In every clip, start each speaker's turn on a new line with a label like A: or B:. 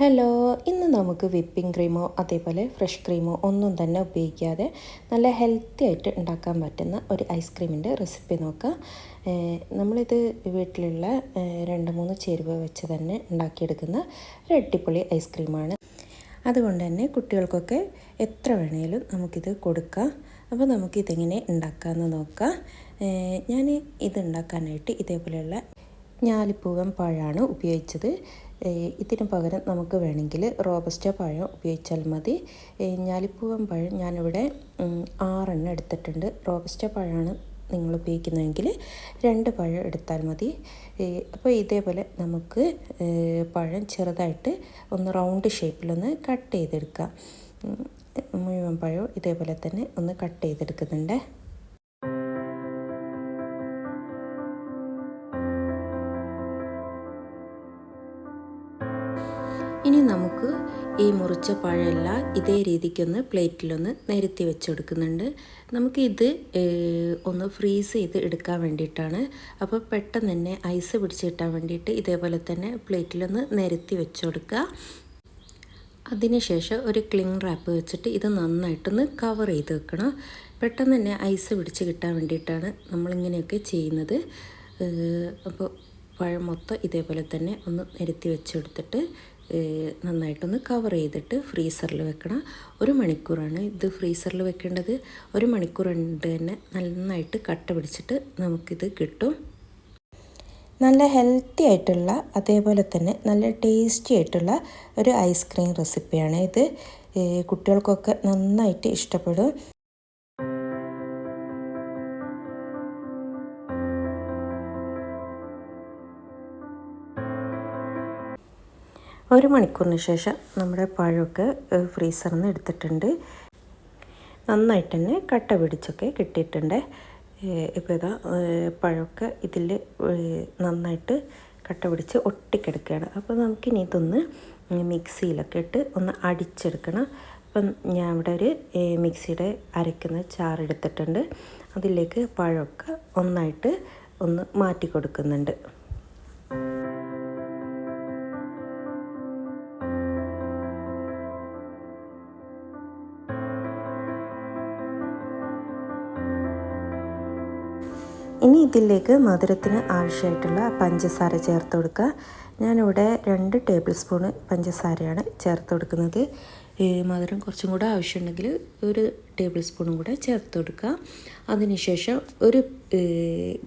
A: Hello ഇന്ന് നമുക്ക് whipping ക്രീമോ അതേപോലെ ഫ്രഷ് ക്രീമോ ഒന്നും തന്നെ ഉപയോഗിക്കാതെ നല്ല ഹെൽത്തി ആയിട്ട് ഉണ്ടാക്കാൻ പറ്റുന്ന ഒരു ഐസ്ക്രീമിന്റെ റെസിപ്പി നോക്കാം. നമ്മളിത് വീട്ടിലുള്ള രണ്ട് മൂന്ന് ചേരുവ വെച്ച് തന്നെ ഉണ്ടാക്കിയെടുക്കുന്ന ഒരു അടിപൊളി ഐസ്ക്രീമാണ് അതുകൊണ്ട് തന്നെ കുട്ടികൾക്കൊക്കെ എത്ര വേണേലും നമുക്കിത് കൊടുക്കാം. അപ്പോൾ നമുക്കിതെങ്ങനെ ഉണ്ടാക്കാമെന്ന് നോക്കാം. ഞാൻ ഇത് ഉണ്ടാക്കാനായിട്ട് ഇതേപോലെയുള്ള ഞാലിപ്പൂവൻ പഴമാണ് ഉപയോഗിച്ചത്. ഇതിന് പകരം നമുക്ക് വേണമെങ്കിൽ റോബസ്റ്റ പഴം ഉപയോഗിച്ചാൽ മതി. ഞാലിപ്പൂവൻ പഴം ഞാനിവിടെ ആറെണ്ണം എടുത്തിട്ടുണ്ട്. റോബസ്റ്റ പഴമാണ് നിങ്ങൾ ഉപയോഗിക്കുന്നതെങ്കിൽ രണ്ട് പഴം എടുത്താൽ മതി. അപ്പോൾ ഇതേപോലെ നമുക്ക് പഴം ചെറുതായിട്ട് ഒന്ന് റൗണ്ട് ഷേപ്പിലൊന്ന് കട്ട് ചെയ്തെടുക്കാം. മുഴുവൻ പഴവും ഇതേപോലെ തന്നെ ഒന്ന് കട്ട് ചെയ്തെടുക്കുന്നുണ്ട്. നമുക്ക് ഈ മുറിച്ച പഴമെല്ലാം ഇതേ രീതിക്കൊന്ന് പ്ലേറ്റിലൊന്ന് നിരത്തി വെച്ചെടുക്കുന്നുണ്ട്. നമുക്കിത് ഒന്ന് ഫ്രീസ് ചെയ്ത് എടുക്കാൻ വേണ്ടിയിട്ടാണ്. അപ്പോൾ പെട്ടെന്ന് തന്നെ ഐസ് പിടിച്ച് കിട്ടാൻ വേണ്ടിയിട്ട് ഇതേപോലെ തന്നെ പ്ലേറ്റിലൊന്ന് നിരത്തി വെച്ചെടുക്കുക. അതിനുശേഷം ഒരു ക്ലിങ് റാപ്പ് വെച്ചിട്ട് ഇത് നന്നായിട്ടൊന്ന് കവർ ചെയ്ത് വെക്കണം. പെട്ടെന്ന് തന്നെ ഐസ് പിടിച്ച് കിട്ടാൻ വേണ്ടിയിട്ടാണ് നമ്മളിങ്ങനെയൊക്കെ ചെയ്യുന്നത്. അപ്പോൾ പഴം മൊത്തം ഇതേപോലെ തന്നെ ഒന്ന് നിരത്തി വെച്ചെടുത്തിട്ട് നന്നായിട്ടൊന്ന് കവർ ചെയ്തിട്ട് ഫ്രീസറിൽ വെക്കണം ഒരു മണിക്കൂറാണ്. ഇത് ഫ്രീസറിൽ വെക്കേണ്ടത് ഒരു മണിക്കൂർ കൊണ്ട് തന്നെ നന്നായിട്ട് കട്ട പിടിച്ചിട്ട് നമുക്കിത് കിട്ടും. നല്ല ഹെൽത്തി ആയിട്ടുള്ള അതേപോലെ തന്നെ നല്ല ടേസ്റ്റി ആയിട്ടുള്ള ഒരു ഐസ്ക്രീം റെസിപ്പിയാണ് ഇത്. കുട്ടികൾക്കൊക്കെ നന്നായിട്ട് ഇഷ്ടപ്പെടും. ഒരു മണിക്കൂറിന് ശേഷം നമ്മുടെ പഴമൊക്കെ ഫ്രീസറിൽ നിന്ന് എടുത്തിട്ടുണ്ട്. നന്നായിട്ട് തന്നെ കട്ട പിടിച്ചൊക്കെ കിട്ടിയിട്ടുണ്ട്. ഇപ്പോൾ ഇതാ പഴമൊക്കെ ഇതിൽ നന്നായിട്ട് കട്ട പിടിച്ച് ഒട്ടിക്കെടുക്കുകയാണ്. അപ്പോൾ നമുക്കിനി ഇതൊന്ന് മിക്സിയിലൊക്കെ ഇട്ട് ഒന്ന് അടിച്ചെടുക്കണം. അപ്പം ഞാൻ ഇവിടെ ഒരു മിക്സിയുടെ അരയ്ക്കുന്ന ചാറെടുത്തിട്ടുണ്ട് അതിലേക്ക് പഴമൊക്കെ ഒന്നായിട്ട് ഒന്ന് മാറ്റി കൊടുക്കുന്നുണ്ട്. ഇനി ഇതിലേക്ക് മധുരത്തിന് ആവശ്യമായിട്ടുള്ള പഞ്ചസാര ചേർത്ത് കൊടുക്കുക. ഞാനിവിടെ രണ്ട് ടേബിൾ സ്പൂണ് പഞ്ചസാരയാണ് ചേർത്ത് കൊടുക്കുന്നത്. മധുരം കുറച്ചും കൂടെ ആവശ്യമുണ്ടെങ്കിൽ ഒരു ടേബിൾ സ്പൂണും കൂടെ ചേർത്ത് കൊടുക്കുക. അതിനുശേഷം ഒരു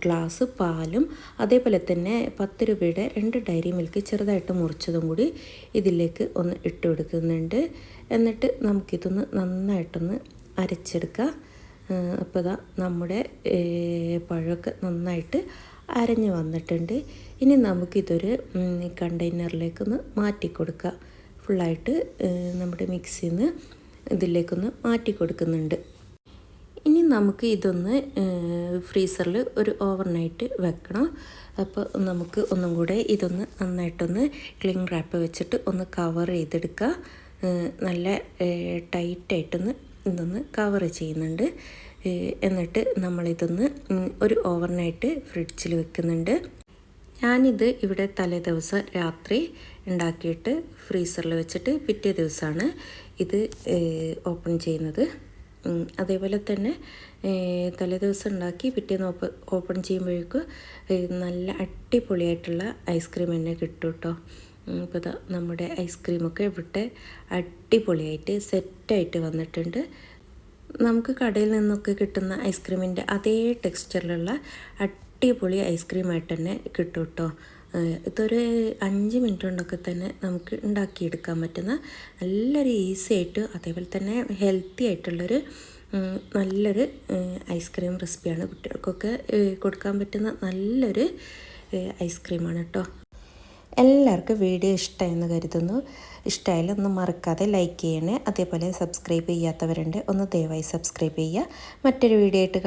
A: ഗ്ലാസ് പാലും അതേപോലെ തന്നെ പത്ത് രൂപയുടെ രണ്ട് ഡയറി മിൽക്ക് ചെറുതായിട്ട് മുറിച്ചതും കൂടി ഇതിലേക്ക് ഒന്ന് ഇട്ട് കൊടുക്കുന്നുണ്ട്. എന്നിട്ട് നമുക്കിതൊന്ന് നന്നായിട്ടൊന്ന് അരച്ചെടുക്കുക. അപ്പോൾ ഇതാ നമ്മുടെ പഴമൊക്കെ നന്നായിട്ട് അരഞ്ഞ് വന്നിട്ടുണ്ട്. ഇനി നമുക്കിതൊരു കണ്ടെയ്നറിലേക്കൊന്ന് മാറ്റി കൊടുക്കുക ഫുള്ളായിട്ട് നമ്മുടെ മിക്സിയിൽ നിന്ന് ഇതിലേക്കൊന്ന് മാറ്റി കൊടുക്കുന്നുണ്ട് ഇനി നമുക്ക് ഇതൊന്ന് ഫ്രീസറിൽ ഒരു ഓവർനൈറ്റ് വെക്കണം. അപ്പോൾ നമുക്ക് ഒന്നും കൂടെ ഇതൊന്ന് നന്നായിട്ടൊന്ന് ക്ലിങ് റാപ്പ് വെച്ചിട്ട് ഒന്ന് കവർ ചെയ്തെടുക്കുക നല്ല ടൈറ്റായിട്ടൊന്ന് ഇതൊന്ന് കവർ ചെയ്യുന്നുണ്ട്. എന്നിട്ട് നമ്മളിതൊന്ന് ഒരു ഓവർനൈറ്റ് ഫ്രിഡ്ജിൽ വെക്കുന്നുണ്ട്. ഞാനിത് ഇവിടെ തലേ ദിവസം രാത്രി ഉണ്ടാക്കിയിട്ട് ഫ്രീസറിൽ വെച്ചിട്ട് പിറ്റേ ദിവസമാണ് ഇത് ഓപ്പൺ ചെയ്യുന്നത്. അതേപോലെ തന്നെ തലേ ദിവസം ഉണ്ടാക്കി പിറ്റേന്ന് ഓപ്പ ഓപ്പൺ ചെയ്യുമ്പോഴേക്കും നല്ല അടിപൊളിയായിട്ടുള്ള ഐസ്ക്രീം തന്നെ കിട്ടും കേട്ടോ ഇപ്പോൾ നമ്മുടെ ഐസ്ക്രീമൊക്കെ ഇവിടെ അടിപൊളിയായിട്ട് സെറ്റായിട്ട് വന്നിട്ടുണ്ട്. നമുക്ക് കടയിൽ നിന്നൊക്കെ കിട്ടുന്ന ഐസ്ക്രീമിന്റെ അതേ ടെക്സ്ചറിലുള്ള അടിപൊളി ഐസ്ക്രീമായിട്ട് തന്നെ കിട്ടും കേട്ടോ ഇതൊരു അഞ്ച് മിനിറ്റ് കൊണ്ടൊക്കെ തന്നെ നമുക്ക് ഉണ്ടാക്കിയെടുക്കാൻ പറ്റുന്ന നല്ലൊരു ഈസി ആയിട്ട് അതേപോലെ തന്നെ ഹെൽത്തി ആയിട്ടുള്ളൊരു നല്ലൊരു ഐസ്ക്രീം റെസിപ്പിയാണ് കുട്ടികൾക്കൊക്കെ കൊടുക്കാൻ പറ്റുന്ന നല്ലൊരു ഐസ്ക്രീമാണ് കേട്ടോ. എല്ലാവർക്കും വീഡിയോ ഇഷ്ടമെന്ന് കരുതുന്നു. ഇഷ്ടമായാലും ഒന്ന് മറക്കാതെ ലൈക്ക് ചെയ്യണേ. അതേപോലെ സബ്സ്ക്രൈബ് ചെയ്യാത്തവരുണ്ട് ഒന്ന് ദയവായി സബ്സ്ക്രൈബ് ചെയ്യുക. മറ്റൊരു വീഡിയോ ആയിട്ട്